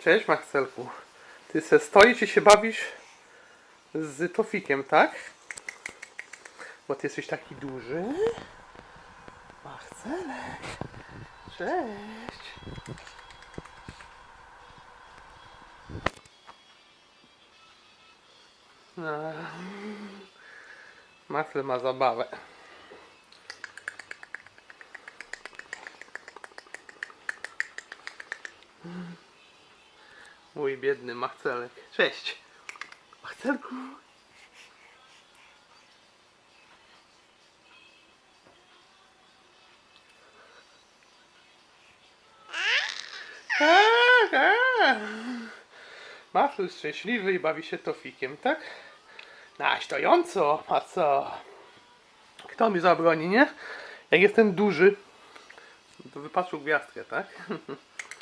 Cześć Maxelku. Ty se stoisz i się bawisz z Tofikiem, tak? Bo ty jesteś taki duży. Marcelek. Cześć. No. Marcel ma zabawę. Mój biedny Marcelek. Cześć. Marcelku. Tak, tak. Marcel szczęśliwy i bawi się tofikiem, tak? Na stojąco, a co? Kto mi zabroni, nie? Jak jestem duży, to wypatrzył gwiazdkę, tak?